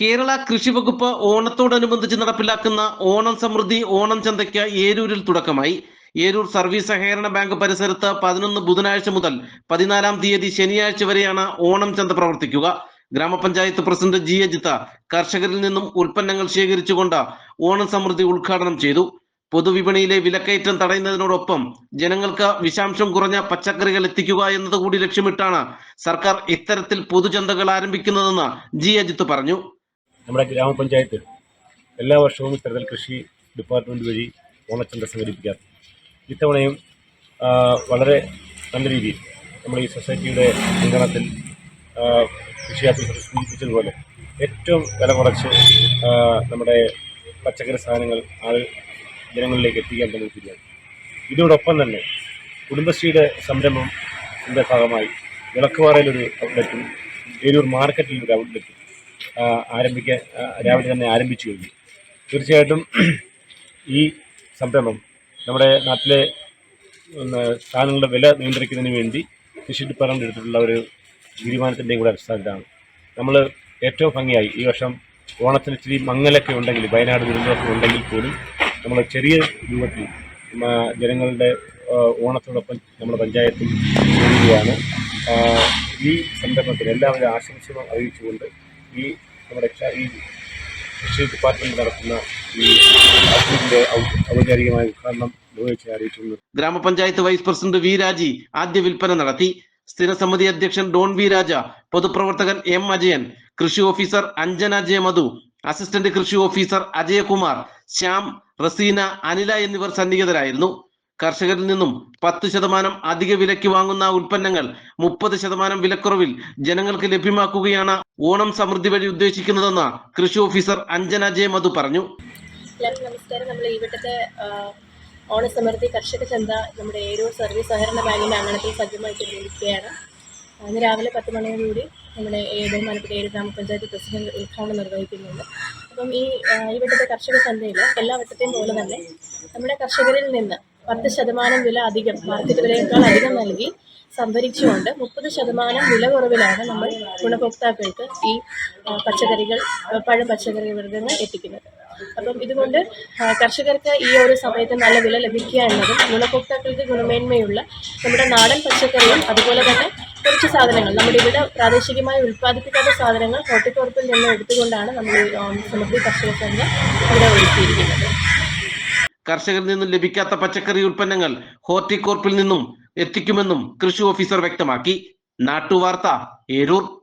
കേരള കൃഷി വകുപ്പ് ഓണത്തോടനുബന്ധിച്ച് നടപ്പിലാക്കുന്ന ഓണം സമൃദ്ധി ഓണം ചന്തയ്ക്ക് ഏരൂരിൽ തുടക്കമായി. ഏരൂർ സർവീസ് സഹകരണ ബാങ്ക് പരിസരത്ത് പതിനൊന്ന് ബുധനാഴ്ച മുതൽ പതിനാലാം തീയതി ശനിയാഴ്ച വരെയാണ് ഓണം ചന്ത പ്രവർത്തിക്കുക. ഗ്രാമപഞ്ചായത്ത് പ്രസിഡന്റ് ജി അജിത്ത കർഷകരിൽ നിന്നും ഉൽപ്പന്നങ്ങൾ ശേഖരിച്ചുകൊണ്ട് ഓണം സമൃദ്ധി ഉദ്ഘാടനം ചെയ്തു. പൊതുവിപണിയിലെ വിലക്കയറ്റം തടയുന്നതിനോടൊപ്പം ജനങ്ങൾക്ക് വിഷാംശം കുറഞ്ഞ പച്ചക്കറികൾ എത്തിക്കുക എന്നതുകൂടി ലക്ഷ്യമിട്ടാണ് സർക്കാർ ഇത്തരത്തിൽ പൊതുചന്തകൾ ആരംഭിക്കുന്നതെന്ന് ജി അജിത്ത് പറഞ്ഞു. നമ്മുടെ ഗ്രാമപഞ്ചായത്ത് എല്ലാ വർഷവും ഇത്തരത്തിൽ കൃഷി ഡിപ്പാർട്ട്മെന്റ് വഴി ഓണച്ചന്ത സംഘടിപ്പിക്കാറ് ഇത്തവണയും വളരെ നല്ല രീതിയിൽ നമ്മൾ ഈ സൊസൈറ്റിയുടെ പിന്തുണത്തിൽ കൃഷി ഓഫീസർ സൂചിപ്പിച്ചതുപോലെ ഏറ്റവും വില കുറച്ച് നമ്മുടെ പച്ചക്കറി സാധനങ്ങൾ ആൾ ജനങ്ങളിലേക്ക് എത്തിക്കാൻ ശ്രമിക്കുകയാണ് ഇതോടൊപ്പം തന്നെ കുടുംബശ്രീയുടെ സംരംഭം ഭാഗമായി വിളക്കുപാറയിലൊരു ഔട്ട്ലെറ്റും ഏരൂർ മാർക്കറ്റിൽ ഒരു ഔട്ട്ലെറ്റും ആരംഭിക്കാൻ രാവിലെ തന്നെ ആരംഭിച്ചു കഴിഞ്ഞു. തീർച്ചയായിട്ടും ഈ സംരംഭം നമ്മുടെ നാട്ടിലെ സാധനങ്ങളുടെ വില നിയന്ത്രിക്കുന്നതിന് വേണ്ടി കൃഷി ഡിപ്പാർട്ട്മെന്റ് എടുത്തിട്ടുള്ള ഒരു തീരുമാനത്തിന്റെയും കൂടെ അടിസ്ഥാനത്തിലാണ്. നമ്മൾ ഏറ്റവും ഭംഗിയായി ഈ വർഷം ഓണത്തിന് ഇച്ചിരി മങ്ങലൊക്കെ ഉണ്ടെങ്കിൽ വയനാട് ദുരന്തമൊക്കെ ഉണ്ടെങ്കിൽ പോലും നമ്മൾ ചെറിയ രൂപത്തിൽ ജനങ്ങളുടെ ഓണത്തോടൊപ്പം നമ്മുടെ പഞ്ചായത്തിൽ ചെയ്യുകയാണ് ഈ സംരംഭത്തിൽ എല്ലാവരും ആശംസകളും അറിയിച്ചുകൊണ്ട് ഈ നമ്മുടെ ഈ കൃഷി ഡിപ്പാർട്ട്മെന്റ് നടത്തുന്ന ഈ ഔ- ഔപചാരികമായ ഉദ്ഘാടനം ഗ്രാമപഞ്ചായത്ത് വൈസ് പ്രസിഡന്റ് വി രാജി ആദ്യ വിൽപ്പന നടത്തി. സ്ഥിരസമിതി അധ്യക്ഷൻ ഡോൺ വി രാജ പൊതുപ്രവർത്തകൻ എം അജയൻ കൃഷി officer Anjana J Madhu assistant കൃഷി ഓഫീസർ അജയകുമാർ ശ്യാം റസീന അനില എന്നിവർ സന്നിഹിതരായിരുന്നു. കർഷകരിൽ നിന്നും പത്ത് ശതമാനം അധിക വിലയ്ക്ക് വാങ്ങുന്ന ഉൽപ്പന്നങ്ങൾ മുപ്പത് ശതമാനം വിലക്കുറവിൽ ജനങ്ങൾക്ക് ലഭ്യമാക്കുകയാണ് ഓണം സമൃദ്ധി വഴി ഉദ്ദേശിക്കുന്നതെന്ന് കൃഷി ഓഫീസർ അഞ്ജന ജെ മധു പറഞ്ഞു. നമസ്കാരം. നമ്മൾ ഇവിടുത്തെ ഓണസമൃദ്ധി കർഷക ചന്ത നമ്മുടെ ഏരൂർ സർവീസ് സഹകരണ ബാങ്കിന്റെ അങ്കണത്തിൽ സജ്ജമായിക്കൊണ്ടിരിക്കുകയാണ് ഇന്ന് രാവിലെ പത്ത് മണിയോടുകൂടി നമ്മുടെ ബഹുമാനപ്പെട്ട ഏഴ് ഗ്രാമപഞ്ചായത്ത് പ്രസിഡന്റ് ഉദ്ഘാടനം നിർവഹിക്കുന്നുണ്ട്. അപ്പം ഈ ഇവിടുത്തെ കർഷക ചന്തയിൽ എല്ലാ വട്ടത്തെയും പോലെ തന്നെ നമ്മുടെ കർഷകരിൽ നിന്ന് പത്ത് ശതമാനം വില അധികം മാർക്കറ്റ് വിലയേക്കാൾ അധികം നൽകി സംഭരിച്ചുകൊണ്ട് മുപ്പത് ശതമാനം വില കുറവിലാണ് നമ്മൾ ഗുണഭോക്താക്കൾക്ക് ഈ പച്ചക്കറികൾ പഴം പച്ചക്കറി നിന്ന് എത്തിക്കുന്നത്. അപ്പം ഇതുകൊണ്ട് കർഷകർക്ക് ഈ ഒരു സമയത്ത് നല്ല വില ലഭിക്കുക എന്നതും ഗുണഭോക്താക്കൾക്ക് ഗുണമേന്മയുള്ള നമ്മുടെ നാടൻ പച്ചക്കറിയും അതുപോലെ തന്നെ കുറച്ച് സാധനങ്ങൾ നമ്മുടെ ഇവിടെ പ്രാദേശികമായി ഉൽപ്പാദിപ്പിക്കാത്ത സാധനങ്ങൾ ഹോർട്ടിക്കോർപ്പിൽ നിന്ന് എടുത്തുകൊണ്ടാണ് നമ്മൾ സമൃദ്ധി കർഷക ചന്ത ഇവിടെ ഒരുക്കിയിരിക്കുന്നത്. കർഷകരിൽ നിന്നും ലഭിക്കാത്ത പച്ചക്കറി ഉൽപ്പന്നങ്ങൾ ഹോർട്ടികോർപ്പിൽ നിന്നും എത്തിക്കുമെന്നും കൃഷി ഓഫീസർ വ്യക്തമാക്കി. നാട്ടുവാർത്ത ഏരൂർ.